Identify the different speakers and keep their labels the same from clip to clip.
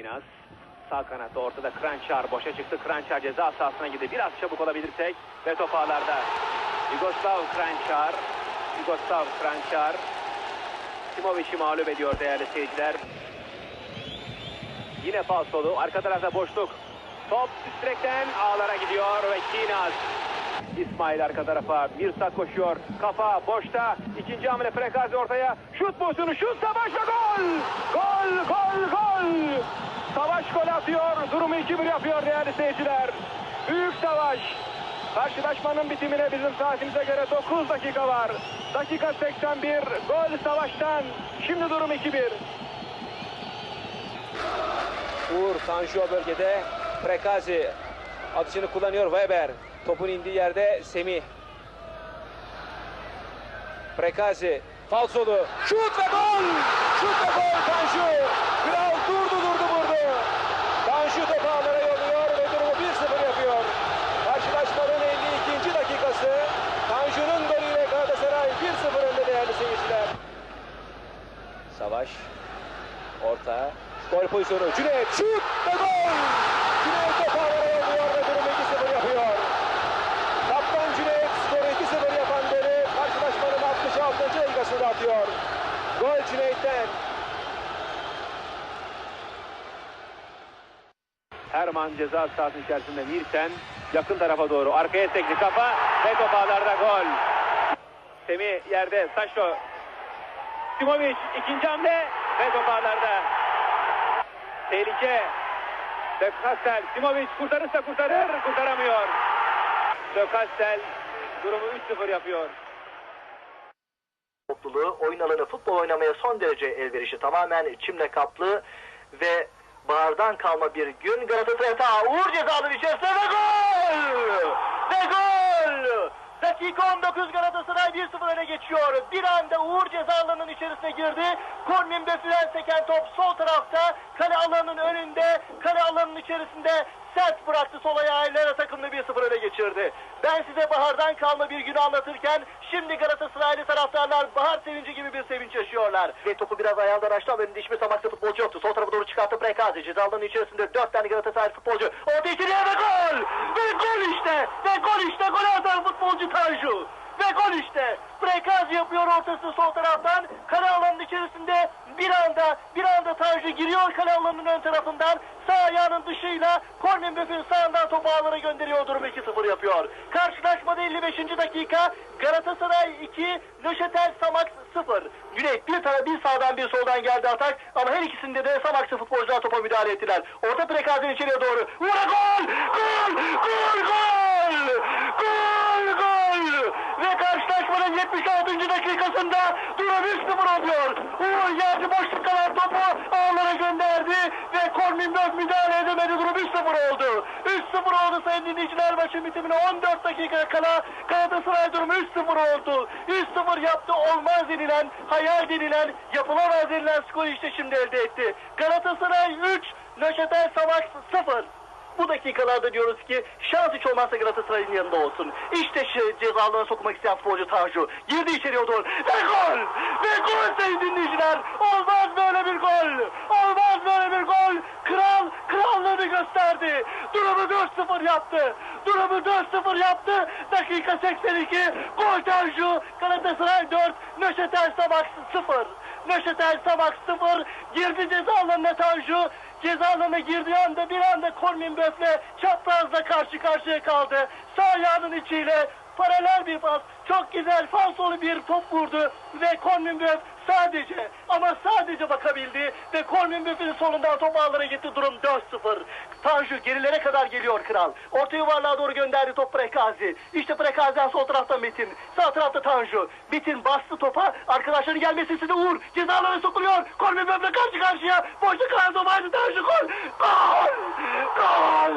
Speaker 1: Kinas. Sağ kanatta ortada Krançar boşa çıktı. Krançar ceza sahasına gitti. Biraz çabuk olabilirsek ve top ağlarda. Yugoslav Krançar. Yugoslav Krançar. Simovic'i mağlup ediyor değerli seyirciler. Yine falsolu. Arka tarafta boşluk. Top direkten ağlara gidiyor ve Kinas. İsmail arka tarafa. Mirsa koşuyor. Kafa boşta. İkinci hamle Prekazi ortaya. Şut pozisyonu. Şut savaş gol! Gol! Gol! Gol! Savaş gol atıyor. Durumu 2-1 yapıyor değerli seyirciler. Büyük savaş. Karşılaşmanın bitimine bizim saatimize göre 9 dakika var. Dakika 81. Gol savaştan. Şimdi durum 2-1. Uğur Tanju o bölgede. Prekazi atışını kullanıyor Weber. Topun indiği yerde Semih. Prekazi falsolu. Şut ve gol! Şut ve gol Tanju. Kral durdu durdu vurdu. Tanju topu ağlara yolluyor ve durumu 1-0 yapıyor. Karşılaşmanın 52. dakikası. Tanju'nun golüyle Galatasaray 1-0 önde değerli seyirciler. Savaş. Orta. Gol pozisyonu. Cüneyt şut ve gol! Cüneyt topu havaya yolluyor ve durumu 2-0 yapıyor. Kaptan Cüneyt skoru 2-0 yapan golü karşılaşmanın 66. dakikasında atıyor. Gol Cüneyt'ten. Herman ceza sahası içerisinde Mirsen yakın tarafa doğru arkaya sekti kafa ve top gol. Semih yerde Saşo Simovic ikinci hamle ve top. Tehlike. Dökastel. Simovic kurtarırsa kurtarır. Kurtaramıyor. Dökastel durumu 3-0 yapıyor.
Speaker 2: topluluğu oyun alanı futbol oynamaya son derece elverişli. Tamamen çimle kaplı ve bahardan kalma bir gün Galatasaray ta Uğur cezaları içerisinde ve gol! Ve gol! Dakika 19 Galatasaray 1-0 öne geçiyor. Bir anda Uğur ceza alanının içerisine girdi. Kornin Böfüren seken top sol tarafta. Kale alanının önünde. Kale alanının içerisinde sert bıraktı sol ayağıyla takımını 1-0 öne geçirdi. Ben size bahardan kalma bir günü anlatırken şimdi Galatasaraylı taraftarlar bahar sevinci gibi bir sevinç yaşıyorlar. Ve topu biraz ayağından açtı ama önünde hiçbir samaklı futbolcu yoktu. Sol tarafa doğru çıkarttı Prekazi. Ceza alanının içerisinde 4 tane Galatasaray futbolcu. Orta içeriye ve gol! Ve gol işte! Ve gol işte! Gol atan futbolcu Tanju! Ve gol işte. Prekaz yapıyor ortası sol taraftan. İçerisinde bir anda Tanju giriyor kale alanının ön tarafından. Sağ ayağının dışıyla Kornin Böf'ün sağından topu ağlara gönderiyor. Durum 2-0 yapıyor. Karşılaşmada 55. dakika Galatasaray 2, Nöşetel Samax 0. Güney bir tane bir sağdan bir soldan geldi atak ama her ikisinde de Samax'ı futbolcular topa müdahale ettiler. Orta Prekaz'ın içeriye doğru. Vura gol! Gol! Gol! Gol! Gol! Gol! Ve karşılaşmanın 76. dakikasında durum 3-0 oluyor. Uğur yerde boşluk kalan topu ağlara gönderdi ve Kormin Böf müdahale edemedi. Durum 3-0 oldu. 3-0 oldu sayın dinleyiciler maçın bitimine 14 dakika kala Galatasaray durumu 3-0 oldu. 3-0 yaptı olmaz denilen, hayal denilen, yapılamaz denilen skoru işte şimdi elde etti. Galatasaray 3, Nöşetel Savaş 0. Bu dakikalarda diyoruz ki şans hiç olmazsa Galatasaray'ın yanında olsun. İşte şey, cezalarına sokmak isteyen futbolcu Tanju. Girdi içeriye doğru. Ve gol! Ve gol sayın dinleyiciler! Olmaz böyle bir gol! Olmaz böyle bir gol! Kral krallığını gösterdi. Durumu 4-0 yaptı. Durumu 4-0 yaptı. Dakika 82. Gol Tanju. Galatasaray 4. Nöşetel Sabah 0. Nöşetel Sabah 0. Girdi ceza alanına Tanju. Ceza alanına girdiği anda bir anda Kormin Böf'le çaprazla karşı karşıya kaldı. Sağ ayağının içiyle paralel bir pas. Çok güzel falsolu bir top vurdu ve Kormin Böf sadece ama sadece bakabildi ve Kormin Böf'ün solundan top ağlara gitti durum 4-0. Tanju gerilere kadar geliyor kral. Orta yuvarlığa doğru gönderdi top Prekazi. İşte Prekazi'den sol tarafta Metin. Sağ tarafta Tanju. Metin bastı topa. Arkadaşların gelmesi size Uğur. Cezalara sokuluyor. Kormin Böf'le karşı karşıya. Boşta kalan top Tanju. Gol!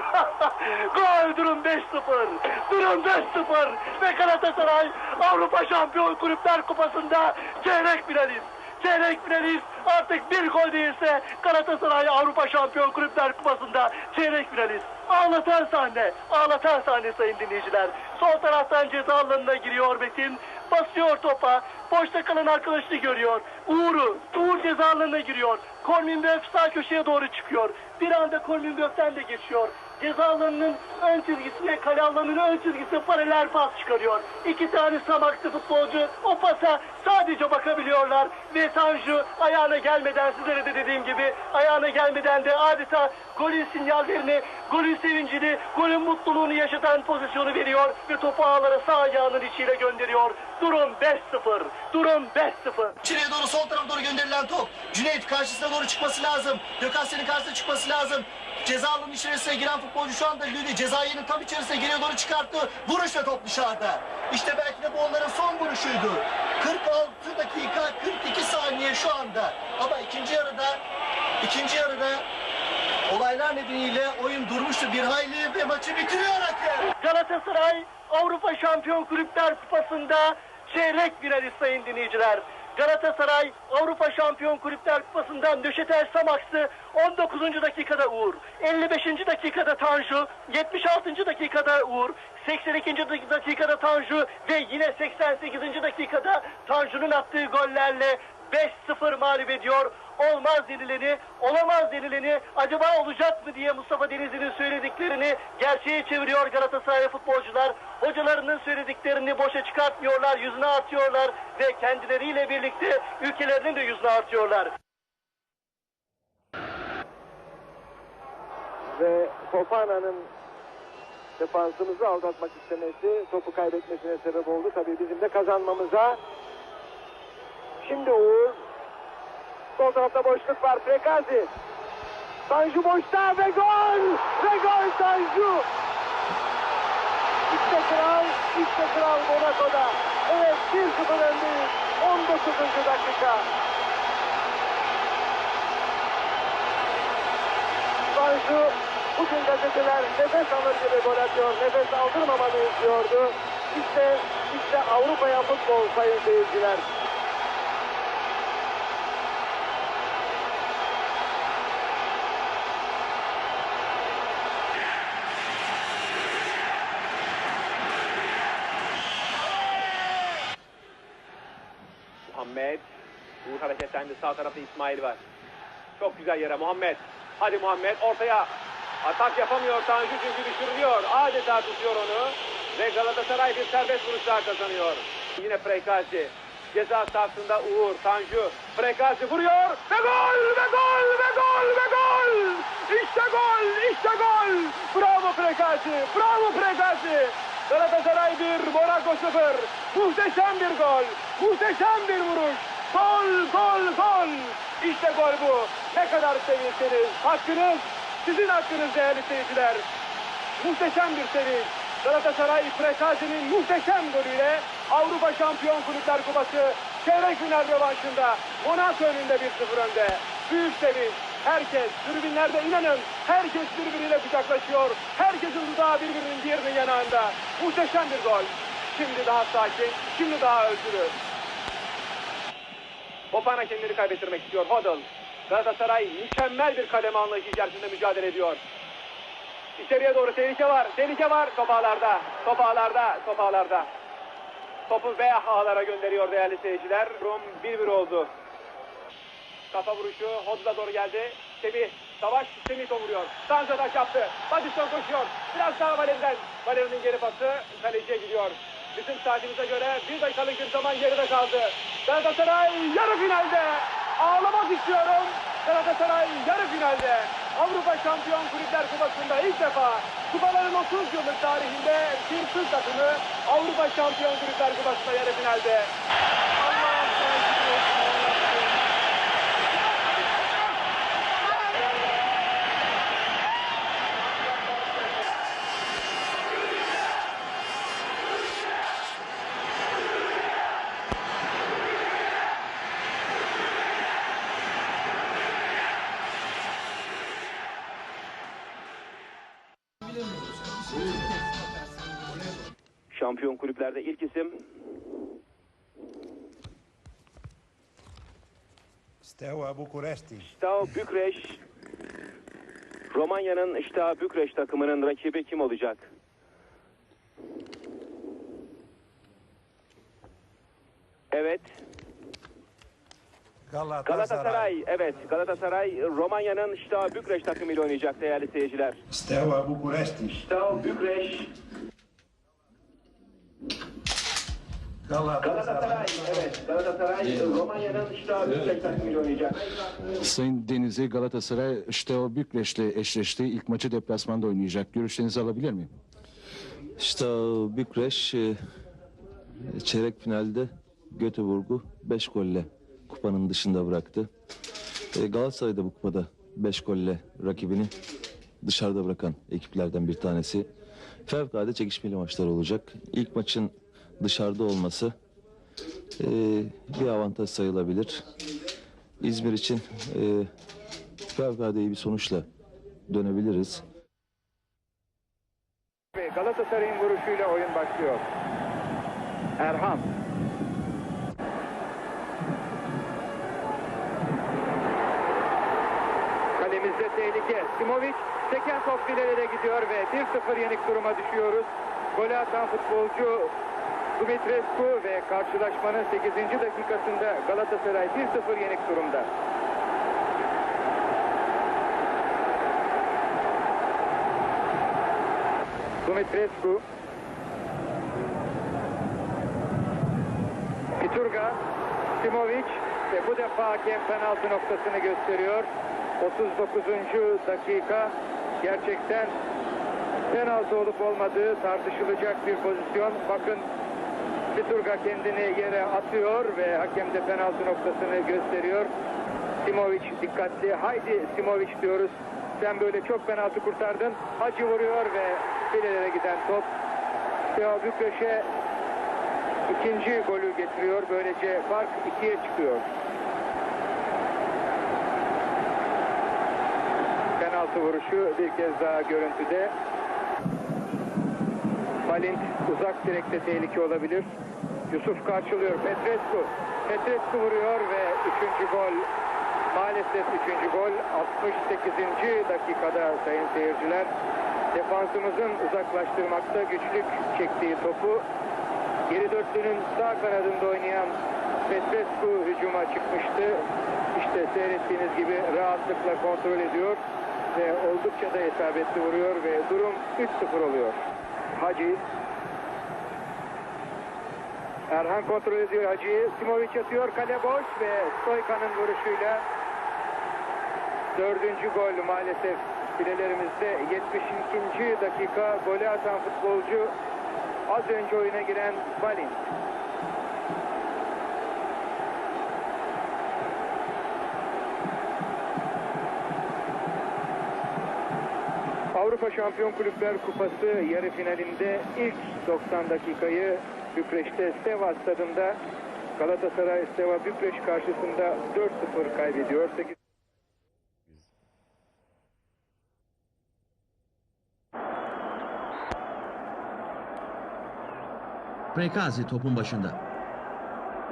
Speaker 2: Gol! Durum 5-0. Durum 5-0. Ve Galatasaray Avrupa Şampiyon Kulüpler Kupası'nda çeyrek finalist. Çeyrek finalist artık bir gol değilse Galatasaray Avrupa Şampiyon Kulüpler Kupası'nda çeyrek finalist. Ağlatan sahne, ağlatan sahne sayın dinleyiciler. Sol taraftan ceza alanına giriyor Metin. Basıyor topa. Boşta kalan arkadaşını görüyor. Uğur'u. Uğur ceza alanına giriyor. Kolmin Böf sağ köşeye doğru çıkıyor. Bir anda Böf'ten de geçiyor. Ceza ön çizgisine, kale alanının ön çizgisine paralel pas çıkarıyor. İki tane samaklı futbolcu o pasa sadece bakabiliyorlar. Ve Tanju ayağına gelmeden sizlere de dediğim gibi ayağına gelmeden de adeta golün sinyallerini, golün sevincini, golün mutluluğunu yaşatan pozisyonu veriyor ve topu ağlara sağ ayağının içiyle gönderiyor. Durum 5-0. Durum 5-0.
Speaker 3: İçeriye doğru sol tarafa doğru gönderilen top. Cüneyt karşısına doğru çıkması lazım. Senin karşısına çıkması lazım. Ceza alanının içerisine giren futbolcu şu anda Lüli ceza yerinin tam içerisine geriye doğru çıkarttı. Vuruş ve top dışarıda. İşte belki de bu onların son vuruşuydu. 46 dakika 42 saniye şu anda. Ama ikinci yarıda ikinci yarıda olaylar nedeniyle oyun durmuştu bir hayli ve maçı bitiriyor.
Speaker 2: Galatasaray Avrupa Şampiyon Kulüpler Kupası'nda çeyrek finalist sayın dinleyiciler. Galatasaray Avrupa Şampiyon Kulüpler Kupası'nda Nöşetel Samaks'ı 19. dakikada Uğur, 55. dakikada Tanju, 76. dakikada Uğur, 82. dakikada Tanju ve yine 88. dakikada Tanju'nun attığı gollerle 5-0 mağlup ediyor. Olmaz denileni, olamaz denileni, acaba olacak mı diye Mustafa Denizli'nin söylediklerini gerçeğe çeviriyor Galatasaray futbolcular. Hocalarının söylediklerini boşa çıkartmıyorlar, yüzüne atıyorlar ve kendileriyle birlikte ülkelerinin de yüzüne atıyorlar.
Speaker 4: Ve Fofana'nın defansımızı aldatmak istemesi topu kaybetmesine sebep oldu. Tabii bizim de kazanmamıza. Şimdi Uğur. Sol tarafta boşluk var. Frekazi. Tanju boşta ve gol! Ve gol Tanju! İşte kral, işte kral Monaco'da. Evet 1-0 öndeyiz. 19. dakika. Tanju bugün gazeteler nefes alır gibi gol atıyor. Nefes aldırmamalıyız diyordu. İşte, işte Avrupa'ya futbol sayın seyirciler.
Speaker 1: Muhammed. Uğur hareketlendi. Sağ tarafta İsmail var. Çok güzel yere Muhammed. Hadi Muhammed ortaya. Atak yapamıyor Tanju çünkü düşürülüyor. Adeta tutuyor onu. Ve Galatasaray bir serbest vuruş daha kazanıyor. Yine Frekazi. Ceza sahasında Uğur, Tanju. Frekazi vuruyor. Ve gol! Ve gol! Ve gol! Ve gol! İşte gol! İşte gol! Bravo Frekazi! Bravo Frekazi! Galatasaray 1, Monaco 0. Muhteşem bir gol. Muhteşem bir vuruş. Gol, gol, gol. İşte gol bu. Ne kadar sevinsiniz. Hakkınız, sizin hakkınız değerli seyirciler. Muhteşem bir sevinç. Galatasaray Frekazi'nin muhteşem golüyle Avrupa Şampiyon Kulüpler Kupası çeyrek final rövanşında Monaco önünde 1-0 önde. Büyük sevinç. Herkes tribünlerde inanın herkes birbiriyle kucaklaşıyor. Herkesin dudağı birbirinin diğerinin yanağında. Muhteşem bir gol. Şimdi daha sakin, şimdi daha özgürü. Fofana kendini kaybettirmek istiyor. Hodl. Galatasaray mükemmel bir kademe anlayışı içerisinde mücadele ediyor. İçeriye doğru tehlike var. Tehlike var. Top ağlarda. Top ağlarda. Top ağlarda. Topu V ağlara gönderiyor değerli seyirciler. Durum 1-1 oldu. Kafa vuruşu Hodl'a doğru geldi. Semih. Savaş Semih vuruyor. Tanza taş yaptı. Batista koşuyor. Biraz daha Valeri'den. Valeri'nin geri pası kaleciye gidiyor. Bizim saatimize göre bir dakikalık bir zaman geride kaldı. Galatasaray yarı finalde. Ağlamak istiyorum. Galatasaray yarı finalde. Avrupa Şampiyon Kulüpler Kupası'nda ilk defa kupaların 30 yıllık tarihinde bir Türk takımı Avrupa Şampiyon Kulüpler Kupası'nda yarı finalde. Şampiyon kulüplerde ilk isim
Speaker 5: Steaua București.
Speaker 1: Steaua Bükreş. Romanya'nın Steaua Bükreş takımının rakibi kim olacak?
Speaker 6: Evet.
Speaker 5: Galatasaray.
Speaker 6: Galatasaray. Evet. Galatasaray Romanya'nın Steaua Bükreş takımıyla oynayacak değerli seyirciler.
Speaker 5: Steaua Bucuresti.
Speaker 6: Steaua Bükreş.
Speaker 5: Galatasaray.
Speaker 6: Evet. Galatasaray Romanya'nın Steaua Bükreş takımıyla oynayacak.
Speaker 7: Sayın Denizli Galatasaray Steaua Bükreş'le eşleşti. İlk maçı deplasmanda oynayacak. Görüşlerinizi alabilir miyim?
Speaker 8: İşte Bükreş e, çeyrek finalde Göteborg'u 5 golle kupanın dışında bıraktı. E, Galatasaray da bu kupada 5 golle rakibini dışarıda bırakan ekiplerden bir tanesi. Fevkalade çekişmeli maçlar olacak. İlk maçın dışarıda olması e, bir avantaj sayılabilir. İzmir için e, fevkalade iyi bir sonuçla dönebiliriz.
Speaker 6: Galatasaray'ın vuruşuyla oyun başlıyor. Erhan. Tehlike. Simovic seken top filelere gidiyor ve 1-0 yenik duruma düşüyoruz. Golü atan futbolcu Dumitrescu ve karşılaşmanın 8. dakikasında Galatasaray 1-0 yenik durumda. Dumitrescu. Piturga, Simovic ve bu defa hakem penaltı noktasını gösteriyor. 39. dakika gerçekten penaltı olup olmadığı tartışılacak bir pozisyon. Bakın Piturga kendini yere atıyor ve hakem de penaltı noktasını gösteriyor. Simovic dikkatli. Haydi Simovic diyoruz. Sen böyle çok penaltı kurtardın. Hacı vuruyor ve filelere giden top. Steaua Bükreş'e ikinci golü getiriyor. Böylece fark ikiye çıkıyor. Penaltı vuruşu bir kez daha görüntüde. Balint uzak direkte tehlike olabilir. Yusuf karşılıyor. Petrescu. Petrescu vuruyor ve üçüncü gol. Maalesef üçüncü gol 68. dakikada sayın seyirciler. Defansımızın uzaklaştırmakta güçlük çektiği topu geri dörtlünün sağ kanadında oynayan Petrescu hücuma çıkmıştı. İşte seyrettiğiniz gibi rahatlıkla kontrol ediyor ve oldukça da isabetli vuruyor ve durum 3-0 oluyor. Hacı Erhan kontrol ediyor Hacı'yı. Simovic atıyor. Kale boş ve Stoyka'nın vuruşuyla dördüncü gol maalesef filelerimizde 72. dakika golü atan futbolcu az önce oyuna giren Balin. Avrupa Şampiyon Kulüpler Kupası yarı finalinde ilk 90 dakikayı Bükreş'te Steva stadında Galatasaray Steva Bükreş karşısında 4-0 kaybediyor. 8
Speaker 9: Prekazi topun başında.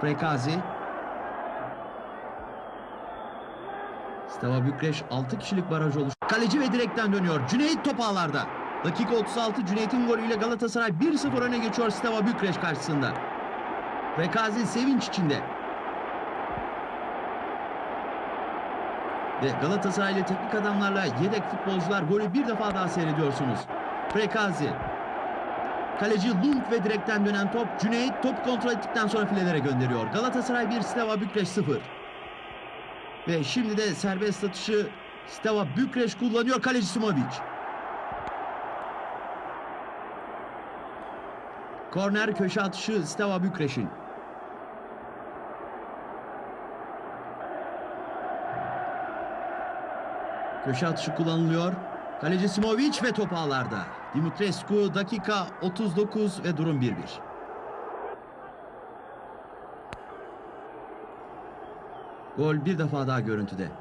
Speaker 9: Prekazi. Stava Bükreş 6 kişilik baraj oluş. Kaleci ve direkten dönüyor. Cüneyt top ağlarda. Dakika 36 Cüneyt'in golüyle Galatasaray 1-0 öne geçiyor Stava Bükreş karşısında. Prekazi sevinç içinde. Ve Galatasaray ile teknik adamlarla yedek futbolcular golü bir defa daha seyrediyorsunuz. Prekazi Kaleci Lund ve direkten dönen top Cüneyt top kontrol ettikten sonra filelere gönderiyor. Galatasaray 1 Steva Bükreş 0. Ve şimdi de serbest atışı Steva Bükreş kullanıyor kaleci Simovic. Korner köşe atışı Steva Bükreş'in. Köşe atışı kullanılıyor. Kaleci Simovic ve top ağlarda. Dimitrescu dakika 39 ve durum 1-1. Gol bir defa daha görüntüde.